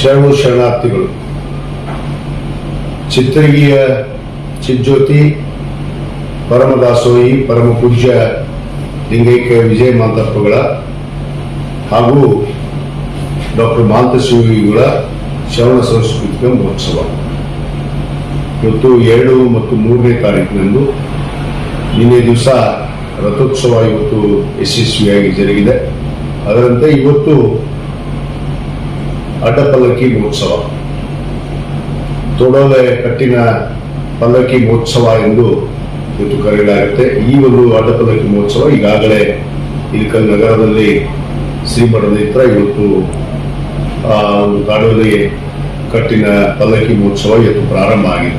ಶರಣು ಶರಣಾರ್ಥಿಗಳು. ಚಿತ್ರಗಿಯ ಚಿಜ್ಯೋತಿ, ಪರಮದಾಸೋಹಿ ಪರಮ ಪೂಜ್ಯ ಲಿಂಗೈಕ್ಯ ವಿಜಯ ಮಾಂತಪ್ಪಗಳ ಹಾಗೂ ಡಾಕ್ಟರ್ ಮಾಂತಶಿವಿಗಳ ಶ್ರವಣ ಸಾಂಸ್ಕೃತಿಕ ಮಹೋತ್ಸವ. ಇವತ್ತು ಎರಡು ಮತ್ತು ಮೂರನೇ ತಾರೀಕಿನಂದು ನಿನ್ನೆ ದಿವಸ ರಥೋತ್ಸವ ಇವತ್ತು ಯಶಸ್ವಿಯಾಗಿ ಜರುಗಿದೆ. ಅದರಂತೆ ಇವತ್ತು ಅಡ್ಡಪಲ್ಲಕ್ಕಿ ಮಹೋತ್ಸವ. ತೊಡೋಲೆ ಕಟ್ಟಿನ ಪಲ್ಲಕ್ಕಿ ಮಹೋತ್ಸವ ಎಂದು ಇವತ್ತು ಕರೆಯಲಾಗುತ್ತೆ. ಈ ಒಂದು ಅಡ್ಡಪಲ್ಲಕ್ಕಿ ಮಹೋತ್ಸವ ಈಗಾಗಲೇ ಇಲ್ಕಲ್ ನಗರದಲ್ಲಿ ಶ್ರೀಮಠದ ಹತ್ರ ಇವತ್ತು ಕಾಡುವಲ್ಲಿ ಕಟ್ಟಿನ ಪಲ್ಲಕ್ಕಿ ಮಹೋತ್ಸವ ಇವತ್ತು ಪ್ರಾರಂಭ ಆಗಿದೆ.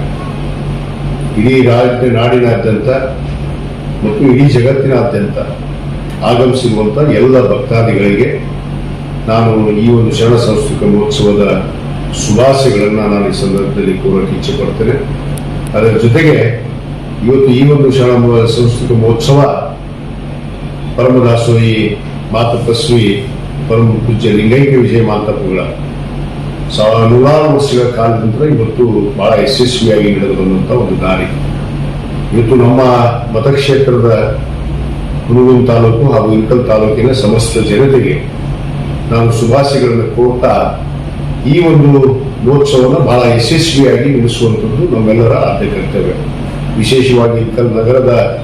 ಇಡೀ ರಾಜ್ಯ, ನಾಡಿನಾದ್ಯಂತ ಮತ್ತು ಇಡೀ ಜಗತ್ತಿನಾದ್ಯಂತ ಆಗಮಿಸಿರುವಂಥ ಎಲ್ಲ ಭಕ್ತಾದಿಗಳಿಗೆ ನಾನು ಈ ಒಂದು ಶರಣ ಸಾಂಸ್ಕೃತಿಕ ಮಹೋತ್ಸವದ ಶುಭಾಶಯಗಳನ್ನು ನಾನು ಈ ಸಂದರ್ಭದಲ್ಲಿ ಕೋರಕ್ಕೆ ಇಚ್ಛೆ ಪಡ್ತೇನೆ. ಅದರ ಜೊತೆಗೆ ಇವತ್ತು ಈ ಒಂದು ಶರಣ ಸಾಂಸ್ಕೃತಿಕ ಮಹೋತ್ಸವ ಪರಮದಾಸೋಹಿ ಮಾತಪಸ್ವಿ ಪರಮ ಪೂಜ್ಯ ಲಿಂಗೈಕ ವಿಜಯ ಮಾತಪ್ಪಗಳ ಸಾವಿರ ನೂರಾರು ವರ್ಷಗಳ ಕಾಲದಿಂದ ಇವತ್ತು ಬಹಳ ಯಶಸ್ವಿಯಾಗಿ ನಡೆದು ಬಂದಂಥ ಒಂದು ದಾರಿ. ಇವತ್ತು ನಮ್ಮ ಮತಕ್ಷೇತ್ರದ ಹುನಗುಂದ ತಾಲೂಕು ಹಾಗೂ ಇಂಕಲ್ ತಾಲೂಕಿನ ಸಮಸ್ತ ಜನತೆಗೆ ನಾನು ಶುಭಾಶಯಗಳನ್ನು ಕೋರ್ತಾ ಈ ಒಂದು ಮಹೋತ್ಸವವನ್ನು ಬಹಳ ಯಶಸ್ವಿಯಾಗಿ ನಡೆಸುವಂಥದ್ದು ನಮ್ಮೆಲ್ಲರ ಆದ್ಯ ಕರ್ತವ್ಯ. ವಿಶೇಷವಾಗಿ ಇಕ್ಕಲ್ ನಗರದ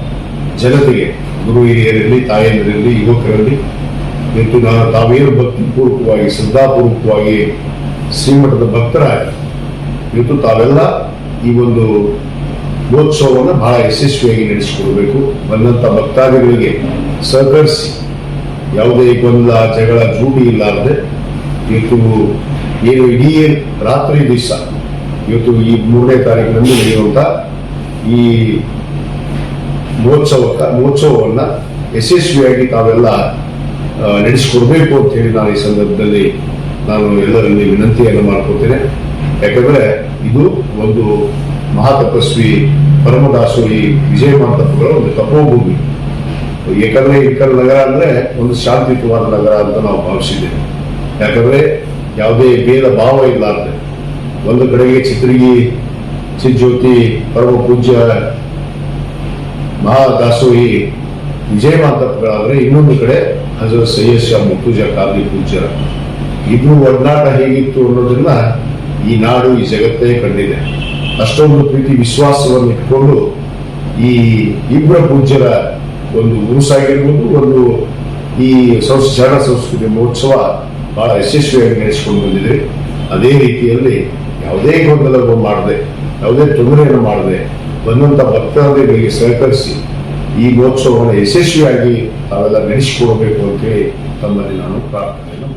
ಜನತೆಗೆ, ಗುರು ಹಿರಿಯರಲ್ಲಿ, ತಾಯಂದಿರಲ್ಲಿ, ಯುವಕರಲ್ಲಿ ಇವತ್ತು ನಾನು ತಾವೇನು ಭಕ್ತಿಪೂರ್ವಕವಾಗಿ, ಶ್ರದ್ಧಾಪೂರ್ವಕವಾಗಿ ಶ್ರೀಮಠದ ಭಕ್ತರಾಗಿ ಇವತ್ತು ತಾವೆಲ್ಲ ಈ ಒಂದು ಮಹೋತ್ಸವವನ್ನು ಬಹಳ ಯಶಸ್ವಿಯಾಗಿ ನಡೆಸಿಕೊಡಬೇಕು. ಬಂದಂಥ ಭಕ್ತಾದಿಗಳಿಗೆ ಸಹಕರಿಸಿ. ಯಾವುದೇ ಗೊಂದಲ, ಜಗಳ, ಜೂಡಿ ಇಲ್ಲಾರದೆ ಇವತ್ತು ಏನು ಇಡೀ ರಾತ್ರಿ ದಿವಸ ಇವತ್ತು ಈ ಮೂರನೇ ತಾರೀಕಿನಂದು ನಡೆಯುವಂಥ ಈ ಮಹೋತ್ಸವಕ್ಕ, ಮಹೋತ್ಸವವನ್ನು ಯಶಸ್ವಿಯಾಗಿ ತಾವೆಲ್ಲ ನಡೆಸಿಕೊಡ್ಬೇಕು ಅಂತ ಹೇಳಿ ನಾನು ಈ ಸಂದರ್ಭದಲ್ಲಿ ನಾನು ಎಲ್ಲರಲ್ಲಿ ವಿನಂತಿಯನ್ನು ಮಾಡ್ಕೊತೇನೆ ಯಾಕಂದ್ರೆ ಇದು ಒಂದು ಮಹಾತಪಸ್ವಿ ಪರಮದಾಸೋಹಿ ವಿಜಯ ಮಹಾತಪ್ಪುಗಳ ಒಂದು ತಪೋಭೂಮಿ. ಯಾಕಂದ್ರೆ ಇಕ್ಕಲ್ ನಗರ ಅಂದ್ರೆ ಒಂದು ಶಾಂತಿಯುತವಾದ ನಗರ ಅಂತ ನಾವು ಭಾವಿಸಿದ್ದೇವೆ. ಯಾಕಂದ್ರೆ ಯಾವುದೇ ಭೇದ ಭಾವ ಇಲ್ಲಾರ್ದೆ ಒಂದು ಕಡೆಗೆ ಚಿತ್ರಗಿ, ಚಿಜ್ಯೋತಿ, ಪರಮ ಪೂಜ್ಯ, ಮಹಾದಾಸೋಹಿ ವಿಜಯ ಮಾತಪ್ಪಗಳಾದ್ರೆ ಇನ್ನೊಂದು ಕಡೆ ಹಜರ ಸೈಯದ್ ಶಾ ಮುರ್ತುಜಾ ಕಾದಿ ಪೂಜ್ಯರ. ಇಬ್ರು ಒಡನಾಟ ಹೇಗಿತ್ತು ಅನ್ನೋದನ್ನ ಈ ನಾಡು, ಈ ಜಗತ್ತೇ ಕಂಡಿದೆ. ಅಷ್ಟೊಂದು ಪ್ರೀತಿ, ವಿಶ್ವಾಸವನ್ನು ಇಟ್ಕೊಂಡು ಈ ಇಬ್ಬರ ಪೂಜ್ಯರ ಒಂದು ಉರುಸಾಗಿರ್ಬೋದು ಒಂದು ಈ ಸಂಸ್ ಶರಣ ಸಂಸ್ಕೃತಿ ಮಹೋತ್ಸವ ಬಹಳ ಯಶಸ್ವಿಯಾಗಿ ನಡೆಸಿಕೊಂಡು ಬಂದಿದೆ. ಅದೇ ರೀತಿಯಲ್ಲಿ ಯಾವುದೇ ಗೊಂದಲವನ್ನು ಮಾಡದೆ, ಯಾವುದೇ ತೊಂದರೆಯನ್ನು ಮಾಡದೆ, ಬಂದಂತ ಭಕ್ತಾದಿಗಳಿಗೆ ಸಹಕರಿಸಿ ಈ ಮಹೋತ್ಸವವನ್ನು ಯಶಸ್ವಿಯಾಗಿ ತಾವೆಲ್ಲ ನಡೆಸಿಕೊಡಬೇಕು ಅಂತೇಳಿ ತಮ್ಮಲ್ಲಿ ನಾನು ಮಾಡ್ತೇನೆ.